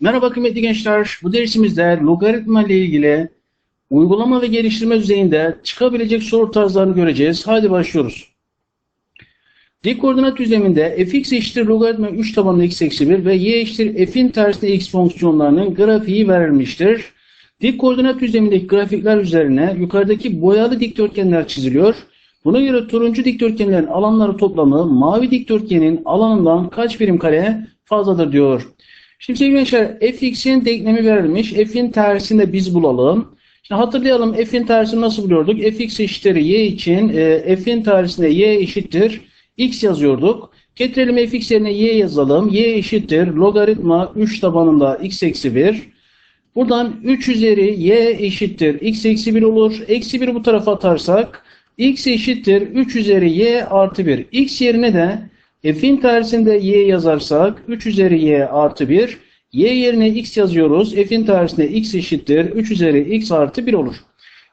Merhaba kıymetli gençler. Bu dersimizde logaritma ile ilgili uygulama ve geliştirme düzeyinde çıkabilecek soru tarzlarını göreceğiz. Hadi başlıyoruz. Dik koordinat düzleminde fx eşittir logaritma 3 tabanlı x eksi 1 ve y eşittir f'in tersine x fonksiyonlarının grafiği verilmiştir. Dik koordinat düzlemindeki grafikler üzerine yukarıdaki boyalı dikdörtgenler çiziliyor. Buna göre turuncu dikdörtgenlerin alanları toplamı mavi dikdörtgenin alanından kaç birim kare fazladır diyor. Şimdi sevgili gençler fx'in denklemi verilmiş. F'in tersini de biz bulalım. Şimdi hatırlayalım f'in tersini nasıl buluyorduk? fx eşittir y için e, f'in tersine y eşittir x yazıyorduk. Getirelim fx yerine y yazalım. y eşittir logaritma 3 tabanında x eksi 1. Buradan 3 üzeri y eşittir x eksi 1 olur. Eksi 1 bu tarafa atarsak x eşittir 3 üzeri y artı 1. x yerine de f'in tersinde y yazarsak 3 üzeri y artı 1. y yerine x yazıyoruz. f'in tersinde x eşittir 3 üzeri x artı 1 olur.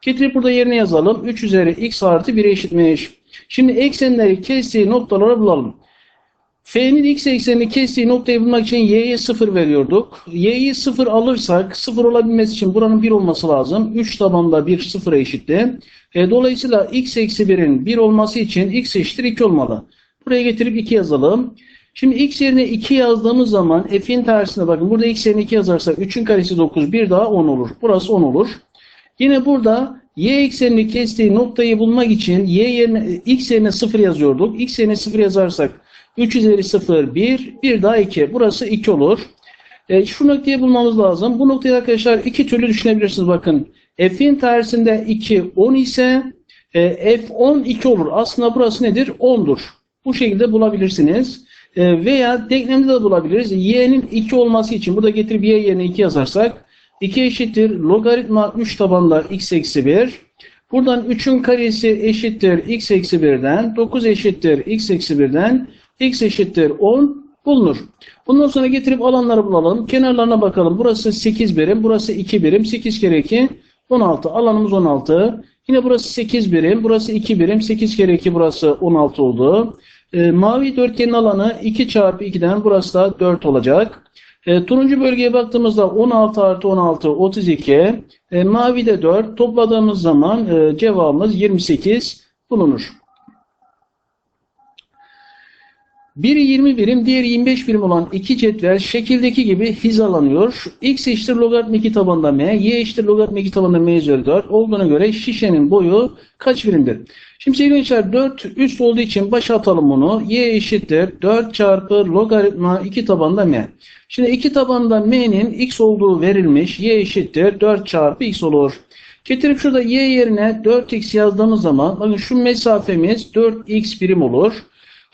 Getirip burada yerine yazalım. 3 üzeri x artı 1'e eşitmiş. Şimdi eksenleri kestiği noktaları bulalım. F'nin x eksenini kestiği noktayı bulmak için y'ye 0 veriyorduk. y'yi 0 alırsak 0 olabilmesi için buranın 1 olması lazım. 3 tabanda 1 0'a eşitti. E, dolayısıyla x eksi 1'in 1 olması için x eşittir 2 olmalı. Buraya getirip 2 yazalım. Şimdi x yerine 2 yazdığımız zaman f'in tersine bakın. Burada x yerine 2 yazarsak 3'ün karesi 9 bir daha 10 olur. Burası 10 olur. Yine burada y eksenini kestiği noktayı bulmak için y yerine x yerine 0 yazıyorduk. x yerine 0 yazarsak 3 üzeri 0 1 bir daha 2. Burası 2 olur. E, şu noktayı bulmamız lazım. Bu noktayı arkadaşlar iki türlü düşünebilirsiniz. Bakın f'in tersinde 2 10 ise e, f 10 2 olur. Aslında burası nedir? 10'dur. Bu şekilde bulabilirsiniz. E, veya denklemde de bulabiliriz. y'nin 2 olması için burada getirip y yerine 2 yazarsak 2 eşittir logaritma 3 tabanda x eksi 1. Buradan 3'ün karesi eşittir x eksi 1'den. 9 eşittir x eksi 1'den. x eşittir 10 bulunur. Bundan sonra getirip alanları bulalım. Kenarlarına bakalım. Burası 8 birim. Burası 2 birim. 8 kere 2 16. Alanımız 16. Yine burası 8 birim. Burası 2 birim. 8 kere 2 burası 16 oldu. E, mavi dörtgenin alanı 2 çarpı 2'den burası da 4 olacak. E, turuncu bölgeye baktığımızda 16 artı 16 32. E, mavi de 4. Topladığımız zaman e, cevabımız 28 bulunur. Biri 20 birim, diğeri 25 birim olan iki cetvel şekildeki gibi hizalanıyor. X eşittir logaritma 2 tabanında m, y eşittir logaritma 2 tabanında m üzeri 4 olduğuna göre şişenin boyu kaç birimdir? Şimdi sevgili gençler 4 üst olduğu için başa atalım bunu. y eşittir 4 çarpı logaritma 2 tabanında m. Şimdi 2 tabanında m'nin x olduğu verilmiş. y eşittir 4 çarpı x olur. Getirip şurada y yerine 4x yazdığımız zaman bakın şu mesafemiz 4x birim olur.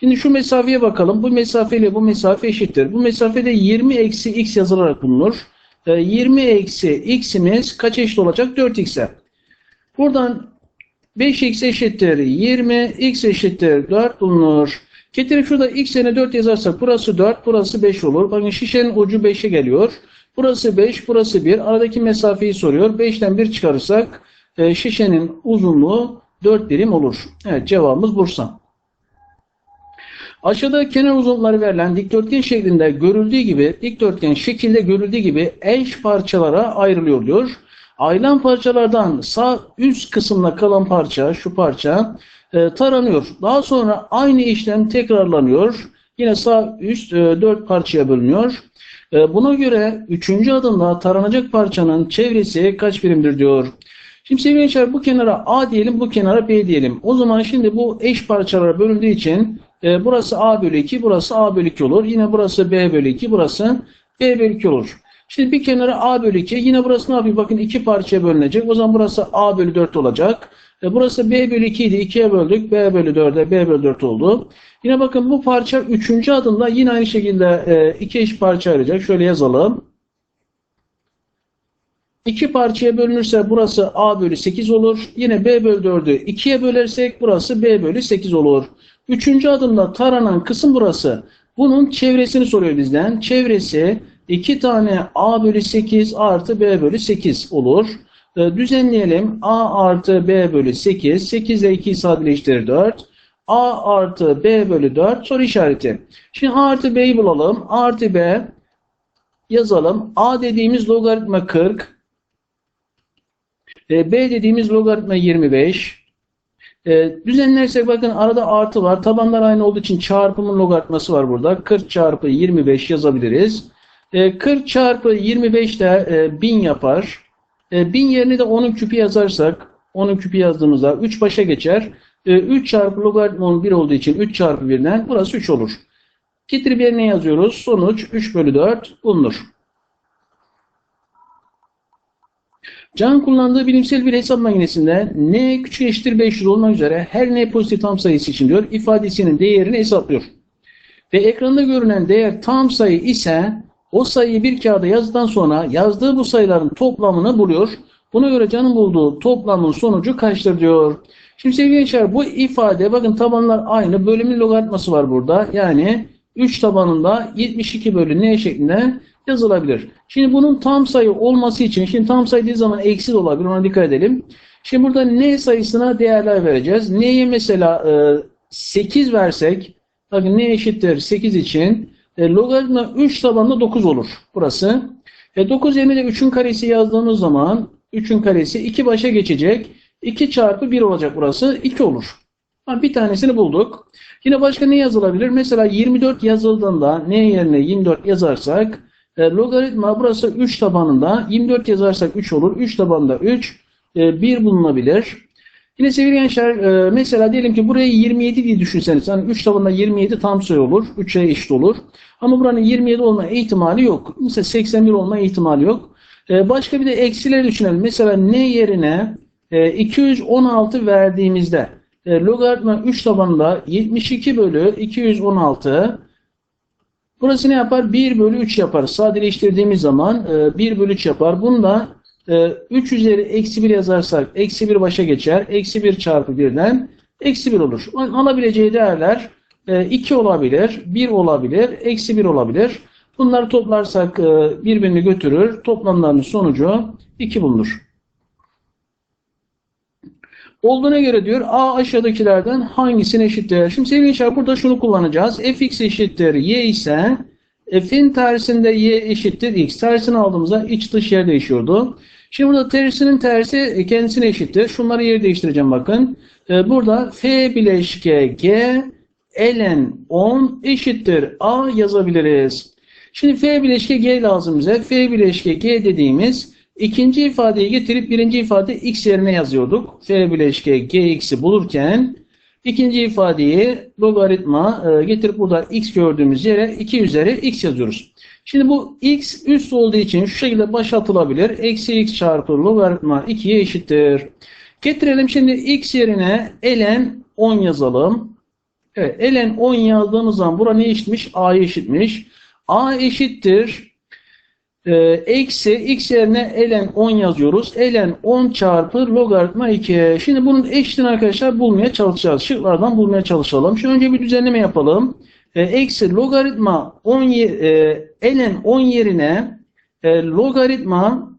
Şimdi şu mesafeye bakalım. Bu mesafeyle bu mesafe eşittir. Bu mesafede 20 eksi x yazılarak bulunur. 20 eksi x'imiz kaç eşit olacak? 4x'e. Buradan 5x eşittir 20, x eşittir 4 bulunur. Getirip şurada x yerine 4 yazarsak burası 4, burası 5 olur. Bakın şişenin ucu 5'e geliyor. Burası 5, burası 1. Aradaki mesafeyi soruyor. 5'ten 1 çıkarırsak şişenin uzunluğu 4 birim olur. Evet cevabımız Bursa. Aşağıda kenar uzunlukları verilen dikdörtgen şeklinde görüldüğü gibi dikdörtgen şekilde görüldüğü gibi eş parçalara ayrılıyor diyor. Ayrılan parçalardan sağ üst kısımda kalan parça şu parça e, taranıyor. Daha sonra aynı işlem tekrarlanıyor. Yine sağ üst e, 4 parçaya bölünüyor. E, buna göre 3. adımda taranacak parçanın çevresi kaç birimdir diyor. Şimdi sevgili gençler bu kenara A diyelim bu kenara B diyelim. O zaman şimdi bu eş parçalara bölündüğü için e, burası A bölü 2, burası A bölü 2 olur. Yine burası B bölü 2, burası B bölü 2 olur. Şimdi bir kenara A bölü 2, yine burası ne yapayım? Bakın iki parçaya bölünecek. O zaman burası A bölü 4 olacak. E, burası B bölü 2 idi. 2'ye böldük. B bölü 4'e B bölü 4 oldu. Yine bakın bu parça 3. adımda yine aynı şekilde e, iki eş parça ayıracak. Şöyle yazalım. İki parçaya bölünürse burası A bölü 8 olur. Yine B bölü 4'ü 2'ye bölersek burası B bölü 8 olur. Üçüncü adımda taranan kısım burası. Bunun çevresini soruyor bizden. Çevresi 2 tane A bölü 8 artı B bölü 8 olur. E, düzenleyelim. A artı B bölü 8. 8 ile 2'yi sadeleştirir 4. A artı B bölü 4 soru işareti. Şimdi A artı B'yi bulalım. A artı B yazalım. A dediğimiz logaritma 40. E, B dediğimiz logaritma 25. E, düzenlersek bakın arada artı var. Tabanlar aynı olduğu için çarpımın logaritması var burada. 40 çarpı 25 yazabiliriz. E, 40 çarpı 25 de e, 1000 yapar. E, 1000 yerine de 10'un küpü yazarsak 10'un küpü yazdığımızda 3 başa geçer. E, 3 çarpı logaritma 1 olduğu için 3 çarpı 1'den burası 3 olur. Getirip yerine yazıyoruz. Sonuç 3 bölü 4 bulunur. Can kullandığı bilimsel bir hesap makinesinde n küçük eşittir 500 olmak üzere her n pozitif tam sayısı için diyor ifadesinin değerini hesaplıyor. Ve ekranda görünen değer tam sayı ise o sayıyı bir kağıda yazdıktan sonra yazdığı bu sayıların toplamını buluyor. Buna göre canın bulduğu toplamın sonucu kaçtır diyor. Şimdi sevgili gençler bu ifade bakın tabanlar aynı bölümün logaritması var burada. Yani 3 tabanında 72 bölü n şeklinde yazılabilir. Şimdi bunun tam sayı olması için, şimdi tam sayı dediği zaman eksi de olabilir, ona dikkat edelim. Şimdi burada n sayısına değerler vereceğiz. n'ye mesela e, 8 versek, bakın n eşittir 8 için e, logaritma 3 tabanında 9 olur burası. E, 9 yerine de 3'ün karesi yazdığımız zaman 3'ün karesi 2 başa geçecek. 2 çarpı 1 olacak burası. 2 olur. Bir tanesini bulduk. Yine başka ne yazılabilir? Mesela 24 yazıldığında n yerine 24 yazarsak e, logaritma burası 3 tabanında 24 yazarsak 3 olur. 3 tabanında 3 e, 1 bulunabilir. Yine sevgili gençler e, mesela diyelim ki burayı 27 diye düşünseniz hani 3 tabanında 27 tam sayı olur. 3'e eşit olur. Ama buranın 27 olma ihtimali yok. Mesela 81 olma ihtimali yok. E, başka bir de eksileri düşünelim. Mesela n yerine e, 216 verdiğimizde e, logaritma 3 tabanında 72 bölü 216 burası ne yapar? 1 bölü 3 yapar. Sadeleştirdiğimiz zaman e, 1 bölü 3 yapar. Bunda e, 3 üzeri eksi 1 yazarsak eksi 1 başa geçer. Eksi 1 çarpı 1'den eksi 1 olur. Alabileceği değerler e, 2 olabilir, 1 olabilir, eksi 1 olabilir. Bunları toplarsak e, birbirini götürür. Toplamlarının sonucu 2 bulunur. Olduğuna göre diyor A aşağıdakilerden hangisine eşittir? Şimdi sevgili gençler burada şunu kullanacağız. fx eşittir y ise f'in tersinde y eşittir x. Tersini aldığımızda iç dış yer değişiyordu. Şimdi burada tersinin tersi kendisine eşittir. Şunları yer değiştireceğim bakın. Ee, burada f bileşke g ln 10 eşittir a yazabiliriz. Şimdi f bileşke g lazım bize. f bileşke g dediğimiz İkinci ifadeyi getirip birinci ifade x yerine yazıyorduk. F bileşke gx'i bulurken ikinci ifadeyi logaritma e, getirip burada x gördüğümüz yere 2 üzeri x yazıyoruz. Şimdi bu x üst olduğu için şu şekilde başlatılabilir. Eksi x çarpı logaritma 2'ye eşittir. Getirelim şimdi x yerine ln 10 yazalım. Evet ln 10 yazdığımız zaman bura ne eşitmiş? a'ya eşitmiş. a eşittir e, eksi x yerine ln 10 yazıyoruz. ln 10 çarpı logaritma 2. Şimdi bunun eşitini arkadaşlar bulmaya çalışacağız. Şıklardan bulmaya çalışalım. Şimdi önce bir düzenleme yapalım. E, eksi logaritma 10 e, ln 10 yerine e, logaritma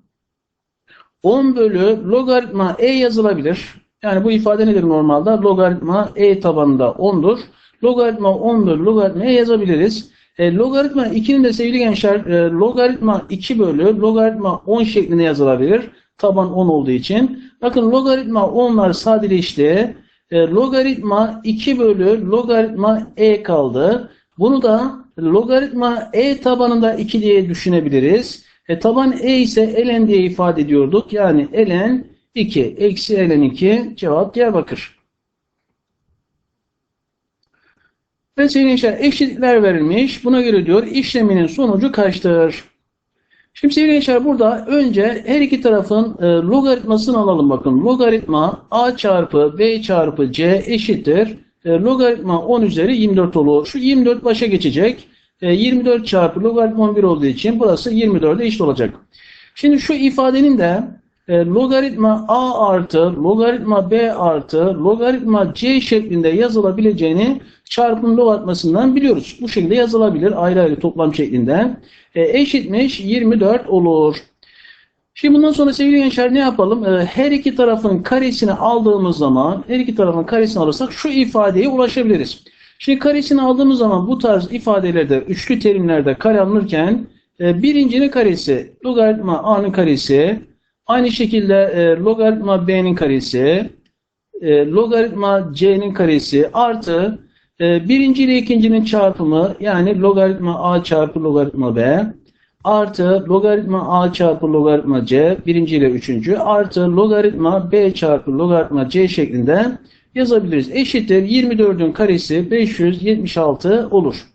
10 bölü logaritma e yazılabilir. Yani bu ifade nedir normalde? Logaritma e tabanında 10'dur. Logaritma 10 bölü logaritma e yazabiliriz. E, logaritma 2'nin de sevgili gençler e, logaritma 2 bölü logaritma 10 şeklinde yazılabilir. Taban 10 olduğu için. Bakın logaritma 10'lar sadeleşti. E, logaritma 2 bölü logaritma e kaldı. Bunu da logaritma e tabanında 2 diye düşünebiliriz. E, taban e ise ln diye ifade ediyorduk. Yani ln 2 eksi ln 2 cevap Diyarbakır. Ve sevgili eşitlikler verilmiş. Buna göre diyor işleminin sonucu kaçtır? Şimdi sevgili gençler burada önce her iki tarafın e, logaritmasını alalım bakın. Logaritma a çarpı b çarpı c eşittir. E, logaritma 10 üzeri 24 olur. Şu 24 başa geçecek. E, 24 çarpı logaritma 11 olduğu için burası 24'e eşit olacak. Şimdi şu ifadenin de e, logaritma a artı logaritma b artı logaritma c şeklinde yazılabileceğini çarpım logaritmasından biliyoruz. Bu şekilde yazılabilir ayrı ayrı toplam şeklinde. E, eşitmiş 24 olur. Şimdi bundan sonra sevgili gençler ne yapalım? E, her iki tarafın karesini aldığımız zaman her iki tarafın karesini alırsak şu ifadeye ulaşabiliriz. Şimdi karesini aldığımız zaman bu tarz ifadelerde üçlü terimlerde kare alınırken E, birincinin karesi logaritma a'nın karesi. Aynı şekilde e, logaritma b'nin karesi. E, logaritma c'nin karesi artı e, birinci ile ikincinin çarpımı yani logaritma a çarpı logaritma b artı logaritma a çarpı logaritma c birinci ile üçüncü artı logaritma b çarpı logaritma c şeklinde yazabiliriz. Eşittir 24'ün karesi 576 olur.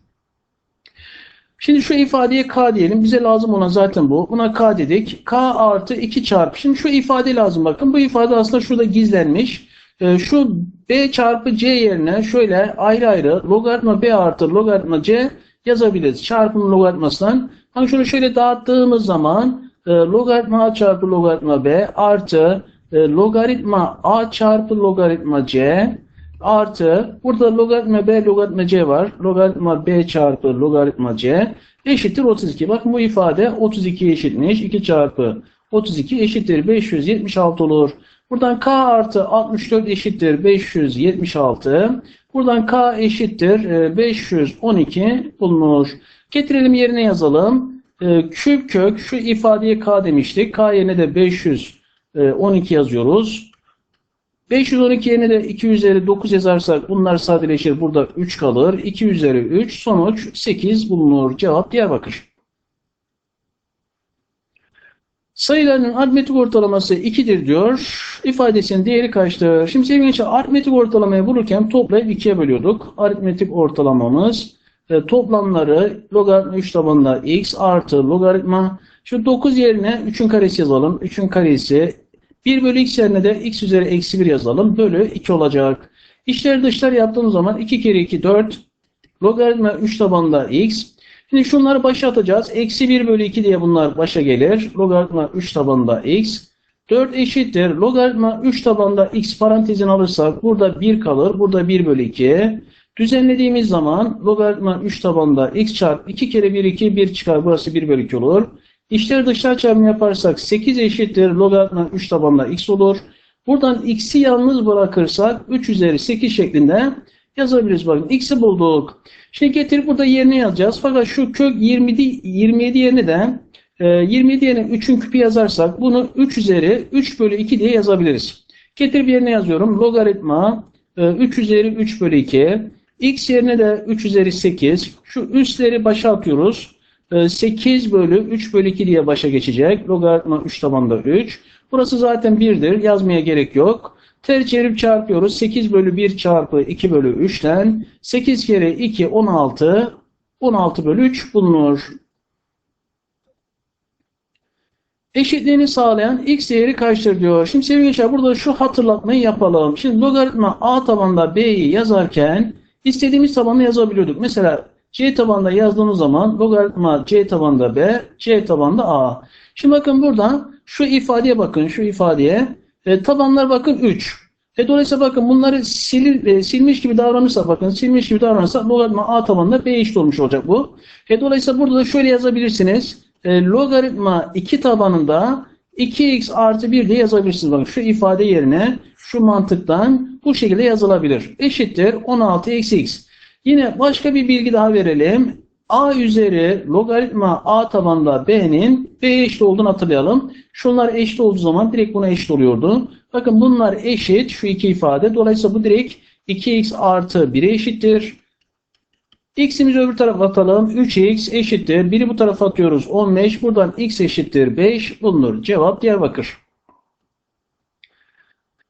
Şimdi şu ifadeye k diyelim. Bize lazım olan zaten bu. Buna k dedik. k artı 2 çarpı. Şimdi şu ifade lazım bakın. Bu ifade aslında şurada gizlenmiş. Ee, şu b çarpı c yerine şöyle ayrı ayrı logaritma b artı logaritma c yazabiliriz. Çarpım logaritmasından. Hani şunu şöyle dağıttığımız zaman e, logaritma a çarpı logaritma b artı e, logaritma a çarpı logaritma c artı burada logaritma b logaritma c var. Logaritma b çarpı logaritma c eşittir 32. Bakın bu ifade 32 eşitmiş. 2 çarpı 32 eşittir 576 olur. Buradan k artı 64 eşittir 576. Buradan k eşittir 512 e, bulunur. Getirelim yerine yazalım. E, küp kök şu ifadeye k demiştik. K yerine de 512 yazıyoruz. 512 yerine de 2 üzeri 9 yazarsak bunlar sadeleşir. Burada 3 kalır. 2 üzeri 3 sonuç 8 bulunur. Cevap Diyarbakır. Sayıların aritmetik ortalaması 2'dir diyor. İfadesinin değeri kaçtır? Şimdi sevgili gençler aritmetik ortalamayı bulurken toplayıp 2'ye bölüyorduk. Aritmetik ortalamamız e, toplamları logaritma 3 tabanında x artı logaritma şu 9 yerine 3'ün karesi yazalım. 3'ün karesi 1 bölü x yerine de x üzeri eksi 1 yazalım. Bölü 2 olacak. İşler dışlar yaptığımız zaman 2 kere 2 4 logaritma 3 tabanında x Şimdi şunları başa atacağız. Eksi 1 bölü 2 diye bunlar başa gelir. Logaritma 3 tabanında x. 4 eşittir. Logaritma 3 tabanında x parantezini alırsak burada 1 kalır. Burada 1 bölü 2. Düzenlediğimiz zaman logaritma 3 tabanında x çarpı 2 kere 1 2 1 çıkar. Burası 1 bölü 2 olur. İşleri dışlar çarpımı yaparsak 8 eşittir. Logaritma 3 tabanında x olur. Buradan x'i yalnız bırakırsak 3 üzeri 8 şeklinde yazabiliriz. Bakın x'i bulduk. Şimdi getirip burada yerine yazacağız. Fakat şu kök 27, 27 yerine de e, 27 yerine 3'ün küpü yazarsak bunu 3 üzeri 3 bölü 2 diye yazabiliriz. Getirip yerine yazıyorum. Logaritma e, 3 üzeri 3 bölü 2. X yerine de 3 üzeri 8. Şu üstleri başa atıyoruz. E, 8 bölü 3 bölü 2 diye başa geçecek. Logaritma 3 tabanda 3. Burası zaten 1'dir. Yazmaya gerek yok. Ters çevirip çarpıyoruz. 8 bölü 1 çarpı 2 bölü 3'ten 8 kere 2 16 16 bölü 3 bulunur. Eşitliğini sağlayan x değeri kaçtır diyor. Şimdi sevgili gençler burada şu hatırlatmayı yapalım. Şimdi logaritma a tabanda b'yi yazarken istediğimiz tabanı yazabiliyorduk. Mesela c tabanda yazdığımız zaman logaritma c tabanda b, c tabanda a. Şimdi bakın burada şu ifadeye bakın şu ifadeye. E, tabanlar bakın 3. E, dolayısıyla bakın bunları silir, e, silmiş gibi davranırsa bakın silmiş gibi davranırsa logaritma a tabanında b eşit olmuş olacak bu. E, dolayısıyla burada da şöyle yazabilirsiniz. E, logaritma 2 tabanında 2x artı 1 diye yazabilirsiniz. Bakın şu ifade yerine şu mantıktan bu şekilde yazılabilir. Eşittir 16 eksi x. Yine başka bir bilgi daha verelim a üzeri logaritma a tabanında b'nin b eşit olduğunu hatırlayalım. Şunlar eşit olduğu zaman direkt buna eşit oluyordu. Bakın bunlar eşit şu iki ifade. Dolayısıyla bu direkt 2x artı 1'e eşittir. x'imizi öbür tarafa atalım. 3x eşittir. Biri bu tarafa atıyoruz. 15. Buradan x eşittir 5 bulunur. Cevap Diyarbakır.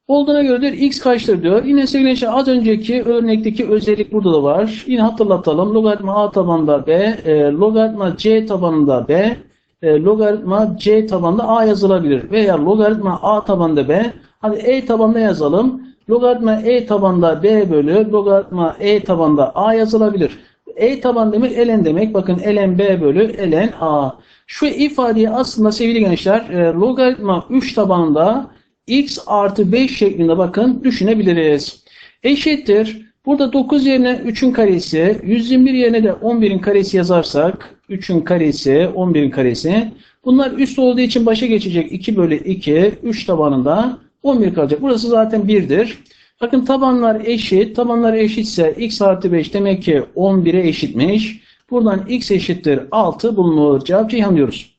Olduğuna göre x kaçtır diyor. Yine sevgili gençler az önceki örnekteki özellik burada da var. Yine hatırlatalım. Logaritma a tabanında b, e, logaritma c tabanında b, e, logaritma c tabanında a yazılabilir. Veya logaritma a tabanında b. Hadi e tabanında yazalım. Logaritma e tabanında b bölü logaritma e tabanında a yazılabilir. E taban demek ln demek. Bakın ln b bölü ln a. Şu ifadeyi aslında sevgili gençler e, logaritma 3 tabanında x artı 5 şeklinde bakın düşünebiliriz. Eşittir. Burada 9 yerine 3'ün karesi, 121 yerine de 11'in karesi yazarsak 3'ün karesi, 11'in karesi. Bunlar üst olduğu için başa geçecek 2 bölü 2, 3 tabanında 11 kalacak. Burası zaten 1'dir. Bakın tabanlar eşit. Tabanlar eşitse x artı 5 demek ki 11'e eşitmiş. Buradan x eşittir 6 bulunur. Cevap Ceyhan diyoruz.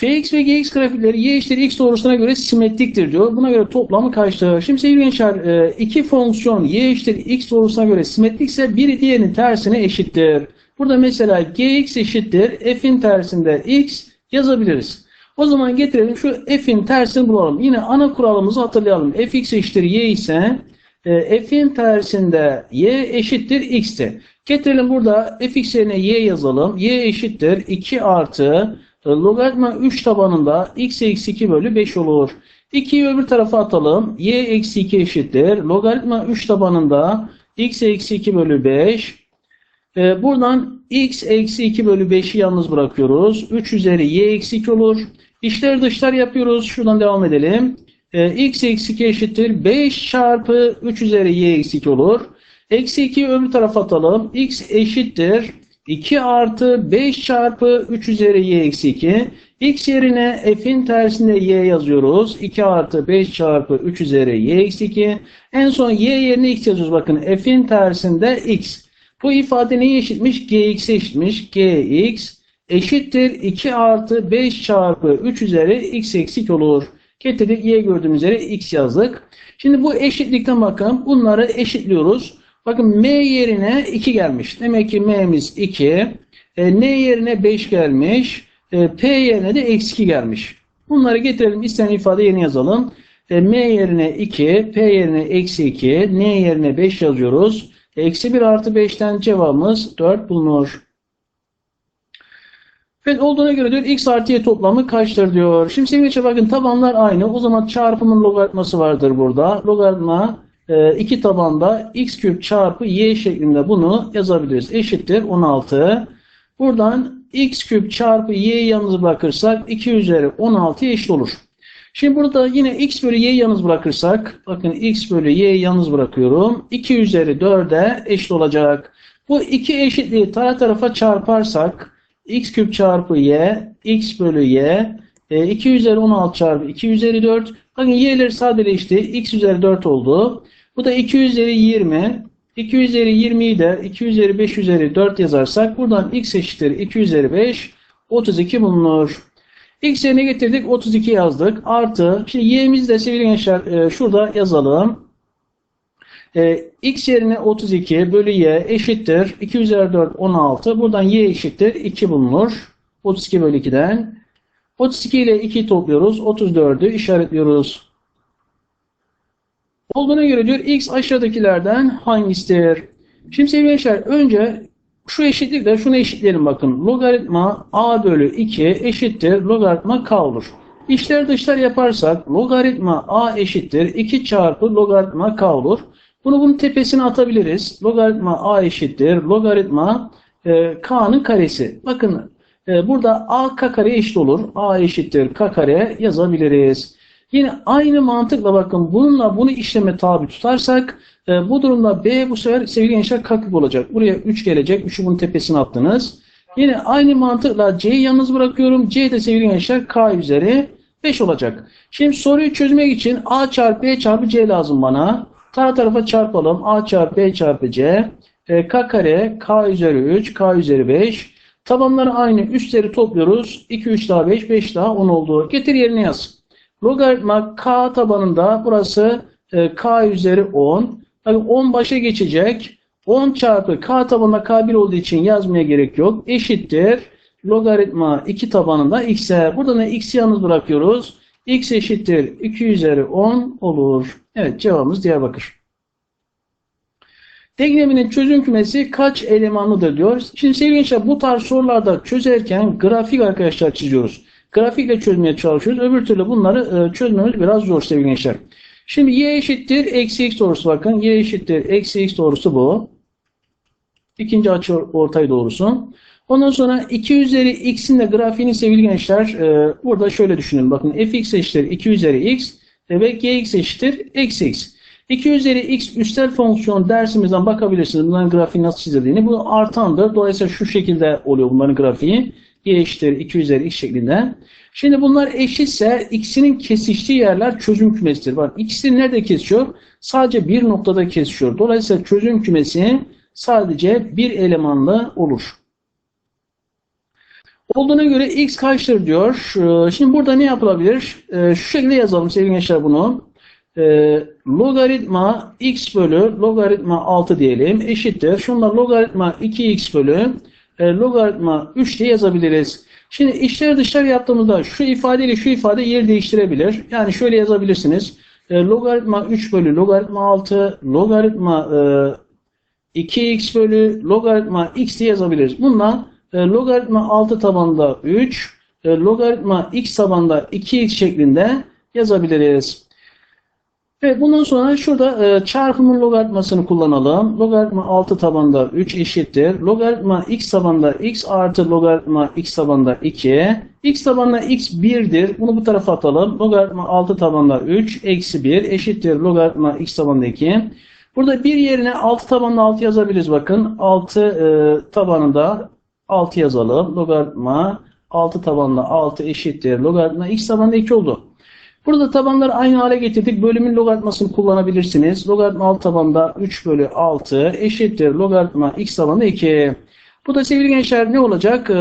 Fx ve Gx grafikleri y eşittir x doğrusuna göre simetriktir diyor. Buna göre toplamı kaçtır? Şimdi sevgili gençler e, iki fonksiyon y eşittir x doğrusuna göre simetrikse biri diğerinin tersine eşittir. Burada mesela gx eşittir f'in tersinde x yazabiliriz. O zaman getirelim şu f'in tersini bulalım. Yine ana kuralımızı hatırlayalım. fx eşittir y ise e, f'in tersinde y eşittir x'ti. Getirelim burada fx yerine y yazalım. y eşittir 2 artı logaritma 3 tabanında x eksi 2 bölü 5 olur. 2'yi öbür tarafa atalım. y eksi 2 eşittir. Logaritma 3 tabanında x eksi 2 bölü 5. Ee, buradan x eksi 2 bölü 5'i yalnız bırakıyoruz. 3 üzeri y eksi 2 olur. İşler dışlar yapıyoruz. Şuradan devam edelim. Ee, x eksi 2 eşittir. 5 çarpı 3 üzeri y eksi 2 olur. Eksi 2'yi öbür tarafa atalım. x eşittir. 2 artı 5 çarpı 3 üzeri y eksi 2. x yerine f'in tersinde y yazıyoruz. 2 artı 5 çarpı 3 üzeri y eksi 2. En son y yerine x yazıyoruz. Bakın f'in tersinde x. Bu ifade neye eşitmiş? gx'e eşitmiş. gx eşittir 2 artı 5 çarpı 3 üzeri x eksik olur. Getirdik y gördüğümüz üzere x yazdık. Şimdi bu eşitlikten bakın bunları eşitliyoruz. Bakın m yerine 2 gelmiş. Demek ki m'miz 2. E, n yerine 5 gelmiş. E, p yerine de eksi 2 gelmiş. Bunları getirelim. İstenen ifade yerine yazalım. E, m yerine 2, p yerine eksi 2, n yerine 5 yazıyoruz. Eksi 1 artı 5'ten cevabımız 4 bulunur. Evet olduğuna göre diyor x artı y toplamı kaçtır diyor. Şimdi sevgili bakın tabanlar aynı. O zaman çarpımın logaritması vardır burada. Logaritma e, iki tabanda x küp çarpı y şeklinde bunu yazabiliriz. Eşittir 16. Buradan x küp çarpı y'yi yalnız bırakırsak 2 üzeri 16 eşit olur. Şimdi burada yine x bölü y'yi yalnız bırakırsak, bakın x bölü y'yi yalnız bırakıyorum. 2 üzeri 4'e eşit olacak. Bu iki eşitliği tara tarafa çarparsak, x küp çarpı y, x bölü y, 2 e, üzeri 16 çarpı 2 üzeri 4. Bakın y'leri sadeleşti. x üzeri 4 oldu. Bu da 2 üzeri 20. 2 üzeri 20'yi de 2 üzeri 5 üzeri 4 yazarsak buradan x eşittir 2 üzeri 5, 32 bulunur. X yerine getirdik. 32 yazdık. Artı. Şimdi y'mizi de sevgili gençler e, şurada yazalım. E, x yerine 32 bölü y eşittir. 2 üzeri 4 16. Buradan y eşittir. 2 bulunur. 32 bölü 2'den. 32 ile 2'yi topluyoruz. 34'ü işaretliyoruz. Olduğuna göre diyor x aşağıdakilerden hangisidir? Şimdi sevgili gençler önce şu eşitlikle şunu eşitleyelim bakın. Logaritma a bölü 2 eşittir logaritma k olur. İşler dışlar yaparsak logaritma a eşittir 2 çarpı logaritma k olur. Bunu bunun tepesine atabiliriz. Logaritma a eşittir logaritma e, k'nın karesi. Bakın e, burada a k kare eşit olur. a eşittir k kare yazabiliriz. Yine aynı mantıkla bakın bununla bunu işleme tabi tutarsak e, bu durumda B bu sefer sevgili gençler kakık olacak. Buraya 3 gelecek. 3'ü bunun tepesine attınız. Yine aynı mantıkla C'yi yalnız bırakıyorum. C de sevgili gençler K üzeri 5 olacak. Şimdi soruyu çözmek için A çarpı B çarpı C lazım bana. Tara tarafa çarpalım. A çarpı B çarpı C. E, K kare K üzeri 3 K üzeri 5. Tabanları aynı. Üstleri topluyoruz. 2, 3 daha 5, 5 daha 10 oldu. Getir yerine yaz. Logaritma K tabanında burası e, K üzeri 10. Tabii 10 başa geçecek. 10 çarpı k tabanında k1 olduğu için yazmaya gerek yok. Eşittir. Logaritma 2 tabanında x'e. Burada ne x'i yalnız bırakıyoruz. x eşittir 2 üzeri 10 olur. Evet cevabımız Diyarbakır. Denkleminin çözüm kümesi kaç elemanlıdır diyor. Şimdi sevgili gençler bu tarz sorularda çözerken grafik arkadaşlar çiziyoruz. Grafikle çözmeye çalışıyoruz. Öbür türlü bunları e, çözmemiz biraz zor sevgili gençler. Şimdi y eşittir eksi x doğrusu bakın. y eşittir eksi x doğrusu bu. İkinci açı ortay doğrusu. Ondan sonra 2 üzeri x'in de grafiğini sevgili gençler e, burada şöyle düşünün. Bakın fx eşittir 2 üzeri x ve gx eşittir eksi x. 2 üzeri x üstel fonksiyon dersimizden bakabilirsiniz. Bunların grafiği nasıl çizildiğini. Bu artandır. Dolayısıyla şu şekilde oluyor bunların grafiği. Y eşittir 2 üzeri x şeklinde. Şimdi bunlar eşitse x'inin kesiştiği yerler çözüm kümesidir. Bak ikisi nerede kesişiyor? Sadece bir noktada kesişiyor. Dolayısıyla çözüm kümesi sadece bir elemanlı olur. Olduğuna göre x kaçtır diyor. Ee, Şimdi burada ne yapılabilir? Ee, Şu şekilde yazalım sevgili gençler bunu. Ee, Logaritma x bölü logaritma 6 diyelim eşittir. Şunlar logaritma 2x bölü e, logaritma 3 diye yazabiliriz. Şimdi içler dışlar yaptığımızda şu ifade ile şu ifade yer değiştirebilir. Yani şöyle yazabilirsiniz. E, Logaritma 3 bölü logaritma 6 logaritma e, 2x bölü logaritma x diye yazabiliriz. Bundan e, logaritma 6 tabanında 3 e, logaritma x tabanında 2x şeklinde yazabiliriz. Evet bundan sonra şurada e, çarpımın logaritmasını kullanalım. Logaritma 6 tabanda 3 eşittir. Logaritma x tabanda x artı logaritma x tabanda 2. x tabanda x 1'dir. Bunu bu tarafa atalım. Logaritma 6 tabanda 3 eksi 1 eşittir. Logaritma x tabanda 2. Burada bir yerine 6 tabanında 6 yazabiliriz. Bakın 6 e, tabanında 6 yazalım. Logaritma 6 tabanında 6 eşittir. Logaritma x tabanında 2 oldu. Burada tabanları aynı hale getirdik. Bölümün logaritmasını kullanabilirsiniz. Logaritma alt tabanda 3 bölü 6 eşittir. Logaritma x tabanında 2. Bu da sevgili gençler ne olacak? 1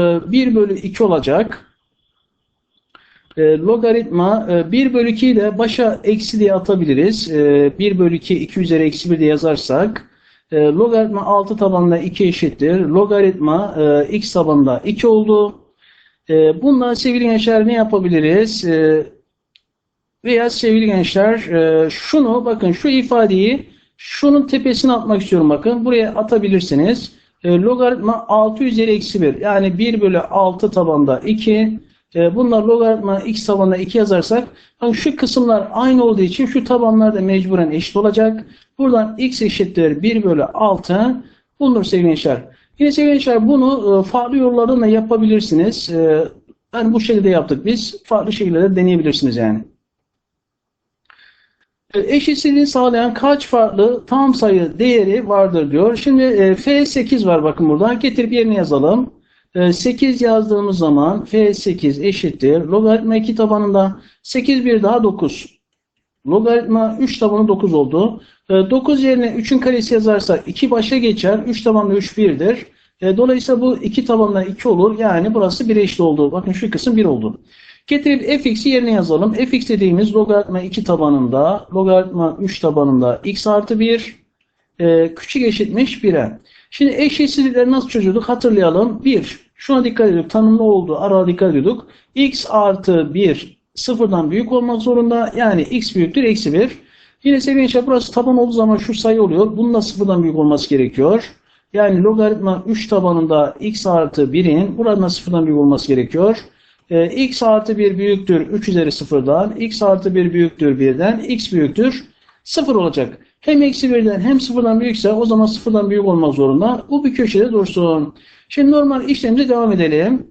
ee, bölü 2 olacak. Ee, logaritma 1 e, bölü 2'yi de başa eksi diye atabiliriz. 1 ee, bölü 2 2 üzeri eksi 1 diye yazarsak logaritma 6 tabanında 2 eşittir. Logaritma e, x tabanında 2 oldu. Bununla sevgili gençler ne yapabiliriz? Veya sevgili gençler e, şunu bakın şu ifadeyi şunun tepesine atmak istiyorum bakın. Buraya atabilirsiniz. E, logaritma 6 üzeri eksi 1 yani 1 bölü 6 tabanda 2 e, bunlar logaritma x tabanında 2 yazarsak bakın şu kısımlar aynı olduğu için şu tabanlar da mecburen eşit olacak. Buradan x eşittir 1 bölü 6 bulunur sevgili gençler. Yine sevgili gençler bunu farklı yollardan da yapabilirsiniz. Yani bu şekilde yaptık biz. Farklı şekillerde deneyebilirsiniz yani. Eşitsizliği sağlayan kaç farklı tam sayı değeri vardır diyor. Şimdi e, F8 var bakın burada. Getirip yerine yazalım. E, 8 yazdığımız zaman F8 eşittir. Logaritma 2 tabanında 8 bir daha 9. Logaritma 3 tabanı 9 oldu. E, 9 yerine 3'ün karesi yazarsak 2 başa geçer. 3 tabanında 3 1'dir. E, dolayısıyla bu 2 tabanında 2 olur. Yani burası 1 eşit oldu. Bakın şu kısım 1 oldu. Getirip fx'i yerine yazalım. fx dediğimiz logaritma 2 tabanında, logaritma 3 tabanında x artı 1 e, küçük eşitmiş 1'e. Şimdi eşitsizlikleri nasıl çözüyorduk hatırlayalım. 1. Şuna dikkat ediyorduk. Tanımlı olduğu arada dikkat ediyorduk. x artı 1 sıfırdan büyük olmak zorunda. Yani x büyüktür eksi 1. Yine sevgili gençler burası taban olduğu zaman şu sayı oluyor. Bunun da sıfırdan büyük olması gerekiyor. Yani logaritma 3 tabanında x artı 1'in burada sıfırdan büyük olması gerekiyor e, x artı 1 büyüktür 3 üzeri 0'dan, x artı 1 büyüktür 1'den, x büyüktür 0 olacak. Hem eksi 1'den hem 0'dan büyükse o zaman 0'dan büyük olmak zorunda. Bu bir köşede dursun. Şimdi normal işlemimize devam edelim.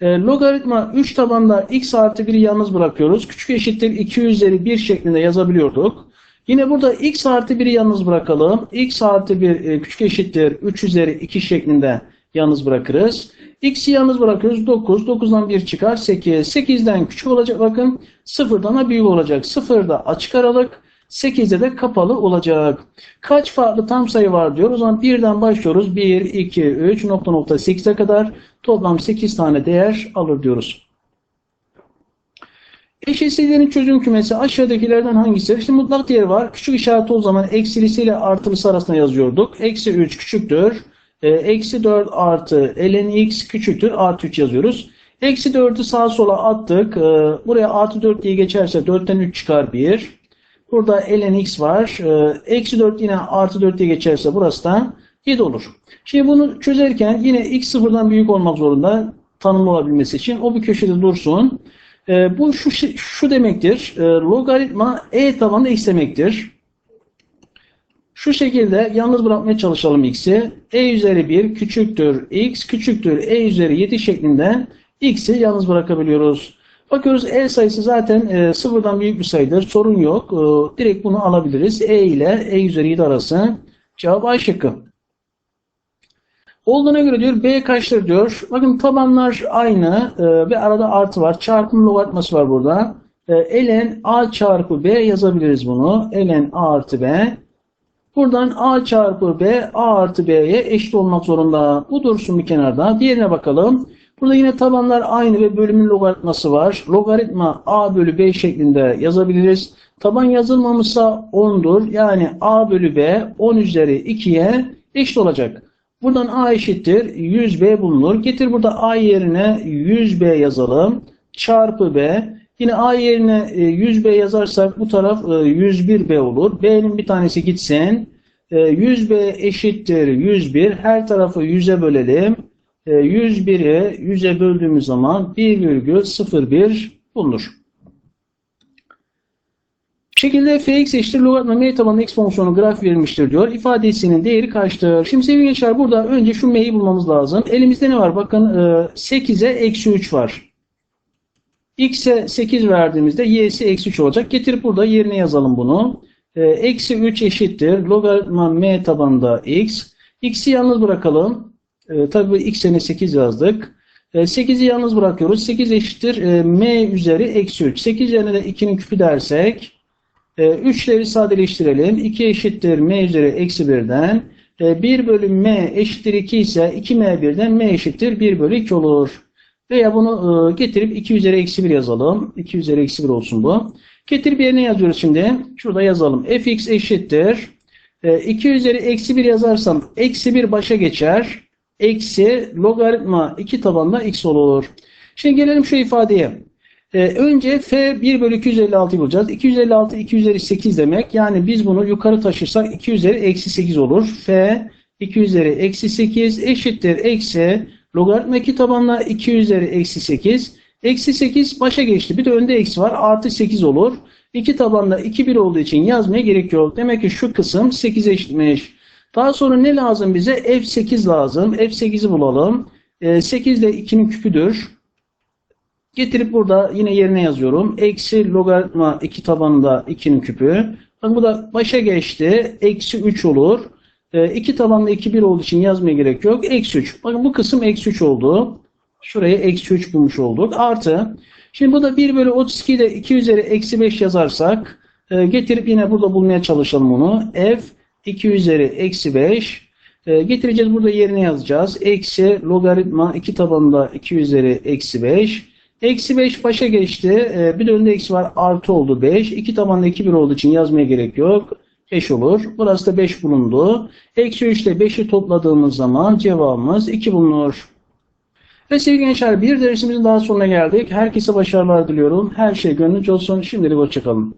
E, logaritma 3 tabanda x artı 1'i yalnız bırakıyoruz. Küçük eşittir 2 üzeri 1 şeklinde yazabiliyorduk. Yine burada x artı 1'i yalnız bırakalım. x artı 1 e, küçük eşittir 3 üzeri 2 şeklinde yalnız bırakırız. X'i yalnız bırakıyoruz. 9. 9'dan 1 çıkar. 8. 8'den küçük olacak. Bakın 0'dan da büyük olacak. 0'da açık aralık. 8'de de kapalı olacak. Kaç farklı tam sayı var diyor. O zaman 1'den başlıyoruz. 1, 2, 3, nokta nokta 8'e kadar toplam 8 tane değer alır diyoruz. Eşitsizliğin çözüm kümesi aşağıdakilerden hangisi? İşte mutlak değer var. Küçük işareti o zaman eksilisiyle artılısı arasında yazıyorduk. Eksi 3 küçüktür. E, eksi 4 artı ln x küçüktür artı 3 yazıyoruz. Eksi 4'ü sağa sola attık. E, buraya artı 4 diye geçerse 4'ten 3 çıkar 1. Burada ln x var. E, eksi 4 yine artı 4 diye geçerse burası da 7 olur. Şimdi bunu çözerken yine x sıfırdan büyük olmak zorunda tanımlı olabilmesi için o bir köşede dursun. Bu şu, şu demektir. Logaritma e tabanında x demektir. Şu şekilde yalnız bırakmaya çalışalım x'i. e üzeri 1 küçüktür x küçüktür e üzeri 7 şeklinde x'i yalnız bırakabiliyoruz. Bakıyoruz e sayısı zaten e, sıfırdan büyük bir sayıdır. Sorun yok. E, direkt bunu alabiliriz. e ile e üzeri 7 arası. Cevap A şıkkı. Olduğuna göre diyor B kaçtır diyor. Bakın tabanlar aynı e, ve arada artı var. Çarpım logaritması var burada. E, ln A çarpı B yazabiliriz bunu. ln A artı B Buradan A çarpı B A artı B'ye eşit olmak zorunda. Bu dursun bir kenarda. Diğerine bakalım. Burada yine tabanlar aynı ve bölümün logaritması var. Logaritma A bölü B şeklinde yazabiliriz. Taban yazılmamışsa 10'dur. Yani A bölü B 10 üzeri 2'ye eşit olacak. Buradan A eşittir 100B bulunur. Getir burada A yerine 100B yazalım. Çarpı B. Yine A yerine e, 100B yazarsak bu taraf e, 101B olur. B'nin bir tanesi gitsin. E, 100B eşittir 101. Her tarafı 100'e bölelim. E, 101'i 100'e böldüğümüz zaman 1,01 bulunur. Bu şekilde fx eşittir logaritma m x fonksiyonu graf verilmiştir diyor. İfadesinin değeri kaçtır? Şimdi sevgili gençler burada önce şu m'yi bulmamız lazım. Elimizde ne var? Bakın e, 8'e eksi 3 var. X'e 8 verdiğimizde y'si eksi 3 olacak. Getirip burada yerine yazalım bunu. E, Eksi 3 eşittir. Logaritma m tabanında x. x'i yalnız bırakalım. E, tabii x yerine 8 yazdık. E, 8'i yalnız bırakıyoruz. 8 eşittir e, m üzeri eksi 3. 8 yerine de 2'nin küpü dersek e, 3'leri sadeleştirelim. 2 eşittir m üzeri eksi 1'den. E, 1 bölü m eşittir 2 ise 2m1'den m eşittir 1 bölü 2 olur. Veya bunu e, getirip 2 üzeri eksi 1 yazalım. 2 üzeri eksi 1 olsun bu. Getirip yerine yazıyoruz şimdi. Şurada yazalım. fx eşittir. E, 2 üzeri eksi 1 yazarsam eksi 1 başa geçer. Eksi logaritma 2 tabanla x olur. Şimdi gelelim şu ifadeye. Ee, önce f 1 bölü 256 bulacağız. 256 2 üzeri 8 demek. Yani biz bunu yukarı taşırsak 2 üzeri eksi 8 olur. f 2 üzeri eksi 8 eşittir eksi logaritma 2 tabanla 2 üzeri eksi 8. Eksi 8 başa geçti. Bir de önde eksi var. Artı 8 olur. 2 tabanla 2 1 olduğu için yazmaya gerek yok. Demek ki şu kısım 8 eşitmiş. Daha sonra ne lazım bize? F8 lazım. F8'i bulalım. E, 8 de 2'nin küpüdür. Getirip burada yine yerine yazıyorum. Eksi logaritma 2 tabanında 2'nin küpü. Bakın bu da başa geçti. Eksi 3 olur. 2 tabanında 2 1 olduğu için yazmaya gerek yok. Eksi 3. Bakın bu kısım eksi 3 oldu. Şuraya eksi 3 bulmuş olduk. Artı. Şimdi bu da 1 bölü 32 ile 2 üzeri eksi 5 yazarsak e, getirip yine burada bulmaya çalışalım onu. F 2 üzeri eksi 5 e, getireceğiz burada yerine yazacağız. Eksi logaritma 2 tabanında 2 üzeri eksi 5 Eksi 5 başa geçti. Ee, bir de önünde eksi var. Artı oldu 5. 2 tabanında 2 1 olduğu için yazmaya gerek yok. 5 olur. Burası da 5 bulundu. Eksi 3 ile 5'i topladığımız zaman cevabımız 2 bulunur. Ve sevgili gençler bir dersimizin daha sonuna geldik. Herkese başarılar diliyorum. Her şey gönlünüzce olsun. Şimdilik hoşçakalın.